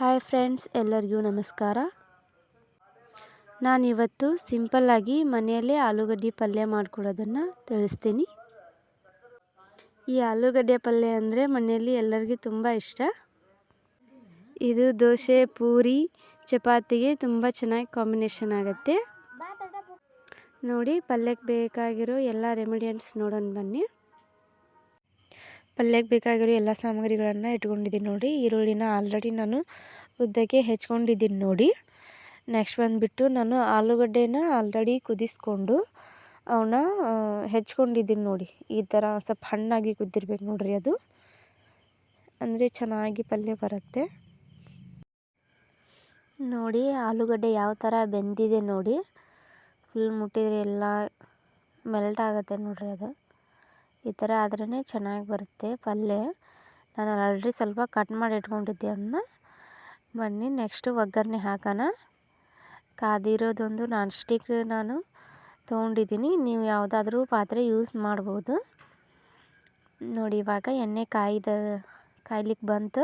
Hi friends, ಎಲ್ಲರಿಗೂ ನಮಸ್ಕಾರ. ನಾನಿವತ್ತು ಸಿಂಪಲ್ಲಾಗಿ ಮನೆಯಲ್ಲೇ ಆಲೂಗಡ್ಡೆ ಪಲ್ಯ ಮಾಡ್ಕೊಡೋದನ್ನು ತಿಳಿಸ್ತೀನಿ. ಈ ಆಲೂಗಡ್ಡೆ ಪಲ್ಯ ಅಂದರೆ ಮನೆಯಲ್ಲಿ ಎಲ್ಲರಿಗೂ ತುಂಬ ಇಷ್ಟ. ಇದು ದೋಸೆ, ಪೂರಿ, ಚಪಾತಿಗೆ ತುಂಬ ಚೆನ್ನಾಗಿ ಕಾಂಬಿನೇಷನ್ ಆಗುತ್ತೆ. ನೋಡಿ, ಪಲ್ಯಕ್ಕೆ ಬೇಕಾಗಿರೋ ಎಲ್ಲ ರೆಮಿಡಿಯಂಟ್ಸ್ ನೋಡೋಣ ಬನ್ನಿ. ಪಲ್ಯಕ್ಕೆ ಬೇಕಾಗಿರೋ ಎಲ್ಲ ಸಾಮಗ್ರಿಗಳನ್ನು ಇಟ್ಕೊಂಡಿದ್ದೀನಿ ನೋಡಿ. ಈರುಳ್ಳಿನ ಆಲ್ರೆಡಿ ನಾನು ಉದ್ದಕ್ಕೆ ಹೆಚ್ಕೊಂಡಿದ್ದೀನಿ ನೋಡಿ. ನೆಕ್ಸ್ಟ್ ಬಂದುಬಿಟ್ಟು ನಾನು ಆಲೂಗಡ್ಡೆನ ಆಲ್ರೆಡಿ ಕುದಿಸ್ಕೊಂಡು ಅವನ್ನ ಹೆಚ್ಕೊಂಡಿದ್ದೀನಿ ನೋಡಿ. ಈ ಥರ ಸ್ವಲ್ಪ ಹಣ್ಣಾಗಿ ಕುದ್ದಿರ್ಬೇಕು ನೋಡಿರಿ ಅದು. ಅಂದರೆ ಚೆನ್ನಾಗಿ ಪಲ್ಯ ಬರುತ್ತೆ. ನೋಡಿ ಆಲೂಗಡ್ಡೆ ಯಾವ ಥರ ಬೆಂದಿದೆ ನೋಡಿ. ಫುಲ್ ಮುಟ್ಟಿದ್ರೆ ಎಲ್ಲ ಮೆಲ್ಟ್ ಆಗುತ್ತೆ ನೋಡಿರಿ ಅದು. ಈ ಥರ ಆದ್ರೇ ಚೆನ್ನಾಗಿ ಬರುತ್ತೆ ಪಲ್ಯ ನಾನು ಆಲ್ರೆಡಿ ಸ್ವಲ್ಪ ಕಟ್ ಮಾಡಿ ಇಟ್ಕೊಂಡಿದ್ದೆ ಅದನ್ನ ಬನ್ನಿ ನೆಕ್ಸ್ಟು ಒಗ್ಗರಣೆ ಹಾಕೋಣ. ಕಾದಿರೋದೊಂದು ನಾನ್ ಸ್ಟಿಕ್ ನಾನು ತೊಗೊಂಡಿದ್ದೀನಿ. ನೀವು ಯಾವುದಾದ್ರೂ ಪಾತ್ರೆ ಯೂಸ್ ಮಾಡ್ಬೋದು. ನೋಡಿ, ಇವಾಗ ಎಣ್ಣೆ ಕಾಯ್ದ ಕಾಯ್ಲಿಕ್ಕೆ ಬಂತು.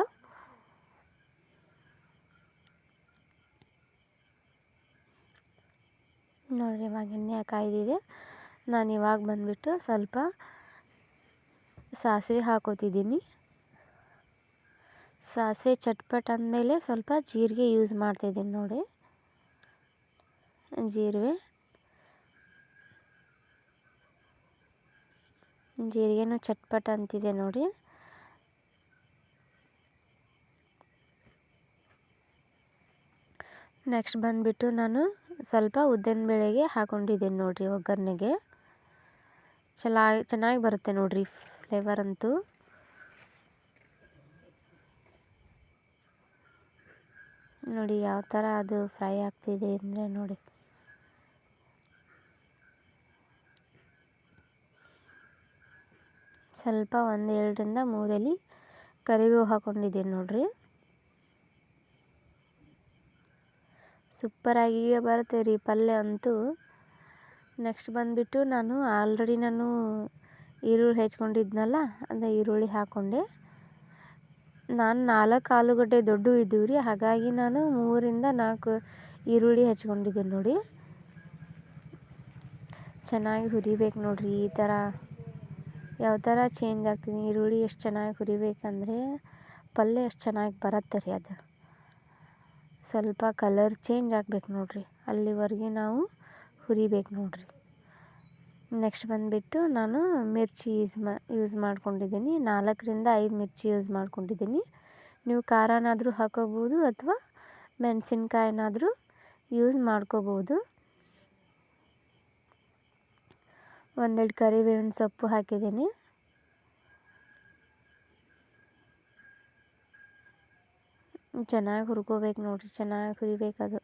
ನೋಡಿ, ಇವಾಗ ಎಣ್ಣೆ ಕಾಯ್ದಿದೆ. ನಾನು ಇವಾಗ ಬಂದುಬಿಟ್ಟು ಸ್ವಲ್ಪ ಸಾಸಿವೆ ಹಾಕೋತಿದ್ದೀನಿ. ಸಾಸಿವೆ ಚಟ್ಪಟ್ ಅಂದಮೇಲೆ ಸ್ವಲ್ಪ ಜೀರಿಗೆ ಯೂಸ್ ಮಾಡ್ತಾಯಿದ್ದೀನಿ ನೋಡಿ. ಜೀರಿಗೆ. ಜೀರಿಗೆನೂ ಚಟ್ಪಟ್ ಅಂತಿದೆ ನೋಡಿ. ನೆಕ್ಸ್ಟ್ ಬಂದುಬಿಟ್ಟು ನಾನು ಸ್ವಲ್ಪ ಉದ್ದಿನ ಬೇಳೆಗೆ ಹಾಕೊಂಡಿದ್ದೀನಿ ನೋಡಿರಿ ಒಗ್ಗರಣೆಗೆ. ಚೆನ್ನಾಗಿ ಚೆನ್ನಾಗಿ ಬರುತ್ತೆ ನೋಡಿರಿ. ಫ್ಲೇವರ್ ಅಂತೂ. ನೋಡಿ ಯಾವ ಥರ ಅದು ಫ್ರೈ ಆಗ್ತಿದೆ ಅಂದರೆ ನೋಡಿ. ಸ್ವಲ್ಪ ಒಂದು ಎರಡರಿಂದ ಮೂರಲ್ಲಿ ಕರಿಬೇವು ಹಾಕ್ಕೊಂಡಿದ್ದೀನಿ ನೋಡಿರಿ. ಸೂಪರಾಗಿ ಬರುತ್ತೆ ರೀ ಪಲ್ಯ ಅಂತೂ. ನೆಕ್ಸ್ಟ್ ಬಂದುಬಿಟ್ಟು ನಾನು ಆಲ್ರೆಡಿ ನಾನು ಈರುಳ್ಳಿ ಹೆಚ್ಕೊಂಡಿದ್ನಲ್ಲ, ಅದು ಈರುಳ್ಳಿ ಹಾಕ್ಕೊಂಡೆ ನಾನು ನಾಲ್ಕು ಆಲೂಗಡ್ಡೆ ದೊಡ್ಡ ಇದ್ದೀವಿ ರೀ ಹಾಗಾಗಿ ನಾನು ಮೂರಿಂದ ನಾಲ್ಕು ಈರುಳ್ಳಿ ಹೆಚ್ಕೊಂಡಿದ್ದೀನಿ ನೋಡಿ. ಚೆನ್ನಾಗಿ ಹುರಿಬೇಕು ನೋಡಿರಿ ಈ ಥರ ಯಾವ ಥರ ಚೇಂಜ್ ಆಗ್ತಿದೆ, ಈರುಳ್ಳಿ ಎಷ್ಟು ಚೆನ್ನಾಗಿ ಹುರಿಬೇಕಂದ್ರೆ ಪಲ್ಯ ಎಷ್ಟು ಚೆನ್ನಾಗಿ ಬರುತ್ತೆ ರೀ ಅದು. ಸ್ವಲ್ಪ ಕಲರ್ ಚೇಂಜ್ ಆಗ್ಬೇಕು ನೋಡಿರಿ, ಅಲ್ಲಿವರೆಗೆ ನಾವು ಹುರಿಬೇಕು ನೋಡಿರಿ. ನೆಕ್ಸ್ಟ್ ಬಂದುಬಿಟ್ಟು ನಾನು ಮಿರ್ಚಿ ಯೂಸ್ ಮಾ, ಯೂಸ್ ಮಾಡ್ಕೊಂಡಿದ್ದೀನಿ. ನಾಲ್ಕರಿಂದ ಐದು ಮಿರ್ಚಿ ಯೂಸ್ ಮಾಡ್ಕೊಂಡಿದ್ದೀನಿ. ನೀವು ಖಾರನಾದರೂ ಹಾಕೋಬೋದು ಅಥವಾ ಮೆಣಸಿನ್ಕಾಯಿನಾದರೂ ಯೂಸ್ ಮಾಡ್ಕೋಬೋದು. ಒಂದೆರಡು ಕರಿಬೇವಿನ ಸೊಪ್ಪು ಹಾಕಿದ್ದೀನಿ. ಚೆನ್ನಾಗಿ ಹುರ್ಕೋಬೇಕು ನೋಡಿರಿ, ಚೆನ್ನಾಗಿ ಹುರಿಬೇಕು ಅದು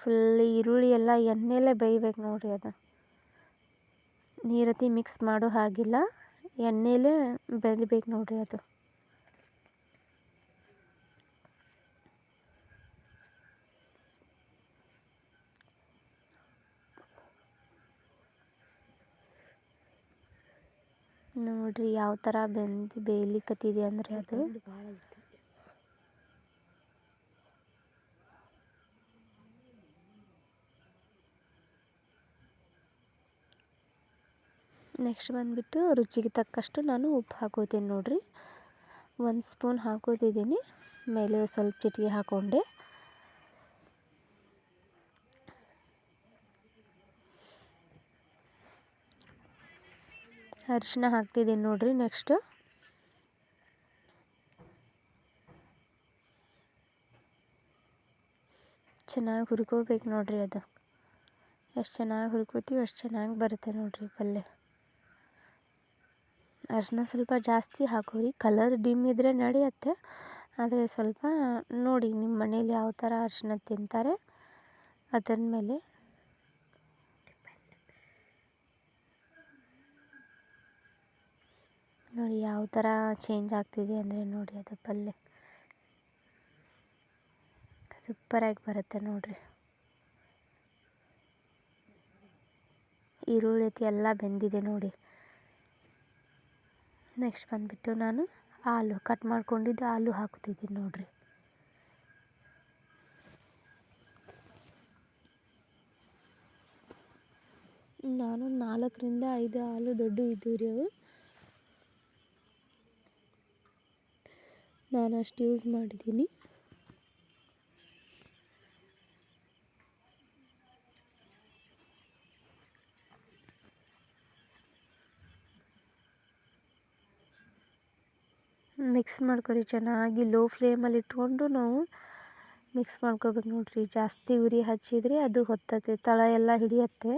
ಫುಲ್ ಈರುಳ್ಳಿ ಎಲ್ಲ ಎಣ್ಣೆಲೇ ಬೇಯ್ಬೇಕು ನೋಡಿರಿ ಅದು. ನೀರತಿ ಮಿಕ್ಸ್ ಮಾಡೋ ಹಾಗಿಲ್ಲ. ಎಣ್ಣೆಲೇ ಬೆಳಿಬೇಕು ನೋಡಿರಿ ಅದು. ನೋಡ್ರಿ ಯಾವ ಥರ ಬೆಂದು ಬೇಯಲಿಕ್ಕತ್ತಿದೆ ಅಂದರೆ ಅದು. ನೆಕ್ಸ್ಟ್ ಬಂದುಬಿಟ್ಟು ರುಚಿಗೆ ತಕ್ಕಷ್ಟು ನಾನು ಉಪ್ಪು ಹಾಕೋತೀನಿ ನೋಡಿರಿ. ಒಂದು ಸ್ಪೂನ್ ಹಾಕೋತಿದ್ದೀನಿ. ಮೇಲೆ ಸ್ವಲ್ಪ ಚಿಟಿಕೆ ಹಾಕೊಂಡೆ. ಅರಿಶಿನ ಹಾಕ್ತಿದ್ದೀನಿ ನೋಡಿರಿ ನೆಕ್ಸ್ಟು. ಚೆನ್ನಾಗಿ ಹುರ್ಕೋಬೇಕು ನೋಡಿರಿ ಅದು. ಎಷ್ಟು ಚೆನ್ನಾಗಿ ಹುರ್ಕೋತೀವಿ ಅಷ್ಟು ಚೆನ್ನಾಗಿ ಬರುತ್ತೆ ನೋಡಿರಿ ಪಲ್ಯ. ಅರಿಶಿನ ಸ್ವಲ್ಪ ಜಾಸ್ತಿ ಹಾಕೋರಿ. ಕಲರ್ ಡಿಮ್ ಇದ್ದರೆ ನಡೆಯುತ್ತೆ. ಆದರೆ ಸ್ವಲ್ಪ ನೋಡಿ ನಿಮ್ಮ ಮನೇಲಿ ಯಾವ ಥರ ಅರಿಶಿನ ತಿಂತಾರೆ. ಅದರ ಮೇಲೆ ನೋಡಿ ಯಾವ ಥರ ಚೇಂಜ್ ಆಗ್ತಿದೆ ಅಂದರೆ ನೋಡಿ ಅದು ಪಲ್ಯ ಸೂಪರಾಗಿ ಬರುತ್ತೆ ನೋಡಿರಿ. ಈರುಳ್ಳಿ ಎಲ್ಲ ಬೆಂದಿದೆ ನೋಡಿ. ನೆಕ್ಸ್ಟ್ ಬಂದುಬಿಟ್ಟು ನಾನು ಆಲೂ ಕಟ್ ಮಾಡ್ಕೊಂಡಿದ್ದು ಆಲೂ ಹಾಕ್ತಿದ್ದೀನಿ ನೋಡಿರಿ. ನಾನು ನಾಲ್ಕರಿಂದ ಐದು ಹಾಲು ದೊಡ್ಡ ಇದ್ದು ರೀ ಅವು. ನಾನು ಅಷ್ಟು ಯೂಸ್ ಮಾಡಿದ್ದೀನಿ. ಮಿಕ್ಸ್ ಮಾಡ್ಕೊರಿ, ಚೆನ್ನಾಗಿ ಲೋ ಫ್ಲೇಮಲ್ಲಿ ಇಟ್ಕೊಂಡು ನಾವು ಮಿಕ್ಸ್ ಮಾಡ್ಕೊಬೇಕು ನೋಡಿರಿ. ಜಾಸ್ತಿ ಉರಿ ಹಚ್ಚಿದರೆ ಅದು ಹೊತ್ತತೆ ತಳ ಎಲ್ಲ ಹಿಡಿಯತ್ತೆ.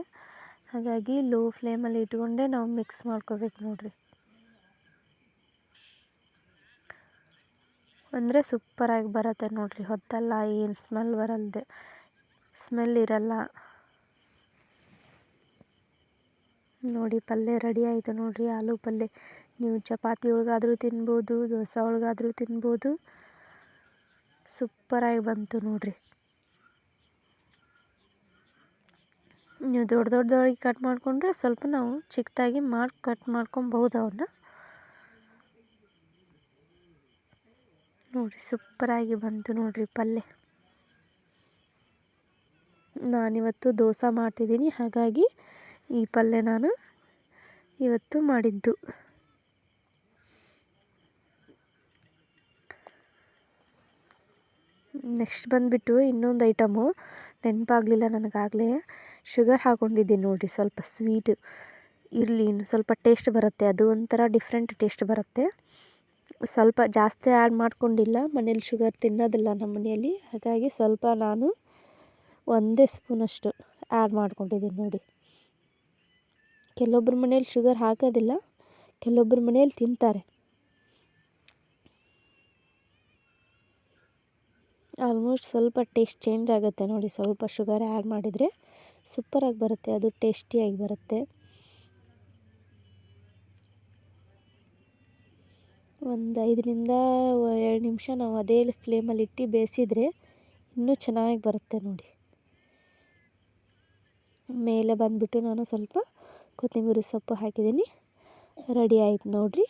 ಹಾಗಾಗಿ ಲೋ ಫ್ಲೇಮಲ್ಲಿ ಇಟ್ಕೊಂಡೆ ನಾವು ಮಿಕ್ಸ್ ಮಾಡ್ಕೋಬೇಕು ನೋಡಿರಿ. ಅಂದರೆ ಸೂಪರಾಗಿ ಬರುತ್ತೆ ನೋಡಿರಿ, ಹೊತ್ತಲ್ಲ ಏನು ಸ್ಮೆಲ್ ಬರಲ್ದೆ. ಸ್ಮೆಲ್ ಇರಲ್ಲ. ನೋಡಿ ಪಲ್ಯ ರೆಡಿ ಆಯಿತು ನೋಡಿರಿ, ಆಲೂ ಪಲ್ಯ. ನೀವು ಚಪಾತಿ ಒಳಗಾದರೂ ತಿನ್ಬೋದು, ದೋಸೆ ಒಳಗಾದರೂ ತಿನ್ಬೋದು. ಸೂಪರಾಗಿ ಬಂತು ನೋಡಿರಿ. ನೀವು ದೊಡ್ಡ ದೊಡ್ಡದಾಗಿ ಕಟ್ ಮಾಡಿಕೊಂಡ್ರೆ ಸ್ವಲ್ಪ ನಾವು ಚಿಕ್ಕದಾಗಿ ಮಾಡಿ ಕಟ್ ಮಾಡ್ಕೊಬೋದು ಅವನ್ನ ನೋಡಿರಿ ಸೂಪರಾಗಿ ಬಂತು ನೋಡಿರಿ ಪಲ್ಯ ನಾನಿವತ್ತು ದೋಸೆ ಮಾಡ್ತಿದ್ದೀನಿ, ಹಾಗಾಗಿ ಈ ಪಲ್ಯ ನಾನು ಇವತ್ತು ಮಾಡಿದ್ದು. ನೆಕ್ಸ್ಟ್ ಬಂದುಬಿಟ್ಟು ಇನ್ನೊಂದು ಐಟಮು. ನೆನಪಾಗಲಿಲ್ಲ ನನಗಾಗಲೇ. ಶುಗರ್ ಹಾಕ್ಕೊಂಡಿದ್ದೀನಿ ನೋಡಿ ಸ್ವಲ್ಪ ಸ್ವೀಟ್. ಇರಲಿ, ಇನ್ನು ಸ್ವಲ್ಪ ಟೇಸ್ಟ್ ಬರುತ್ತೆ. ಅದು ಒಂಥರ ಡಿಫ್ರೆಂಟ್ ಟೇಸ್ಟ್ ಬರುತ್ತೆ. ಸ್ವಲ್ಪ ಜಾಸ್ತಿ ಆ್ಯಡ್ ಮಾಡ್ಕೊಂಡಿಲ್ಲ. ಮನೇಲಿ ಶುಗರ್ ತಿನ್ನೋದಿಲ್ಲ ನಮ್ಮ ಮನೆಯಲ್ಲಿ. ಹಾಗಾಗಿ ಸ್ವಲ್ಪ ನಾನು ಒಂದೇ ಸ್ಪೂನಷ್ಟು ಆ್ಯಡ್ ಮಾಡ್ಕೊಂಡಿದ್ದೀನಿ ನೋಡಿ. ಕೆಲವೊಬ್ಬರ ಮನೇಲಿ ಶುಗರ್ ಹಾಕೋದಿಲ್ಲ. ಕೆಲವೊಬ್ಬರ ಮನೇಲಿ ತಿಂತಾರೆ. ಆಲ್ಮೋಸ್ಟ್ ಸ್ವಲ್ಪ ಟೇಸ್ಟ್ ಚೇಂಜ್ ಆಗುತ್ತೆ ನೋಡಿ. ಸ್ವಲ್ಪ ಶುಗರ್ ಆ್ಯಡ್ ಮಾಡಿದರೆ ಸೂಪರಾಗಿ ಬರುತ್ತೆ. ಅದು ಟೇಸ್ಟಿಯಾಗಿ ಬರುತ್ತೆ. ಒಂದು ಐದರಿಂದ ಎರಡು ನಿಮಿಷ ನಾವು ಅದೇ ಫ್ಲೇಮಲ್ಲಿ ಇಟ್ಟು ಬೇಯಿಸಿದರೆ ಇನ್ನೂ ಚೆನ್ನಾಗಿ ಬರುತ್ತೆ ನೋಡಿ. ಮೇಲೆ ಬಂದುಬಿಟ್ಟು ನಾನು ಸ್ವಲ್ಪ ಕೊತ್ತಂಬರಿ ಸೊಪ್ಪು ಹಾಕಿದ್ದೀನಿ. ರೆಡಿ ಆಯ್ತು ನೋಡಿರಿ.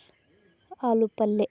ಆಲೂ ಪಲ್ಯ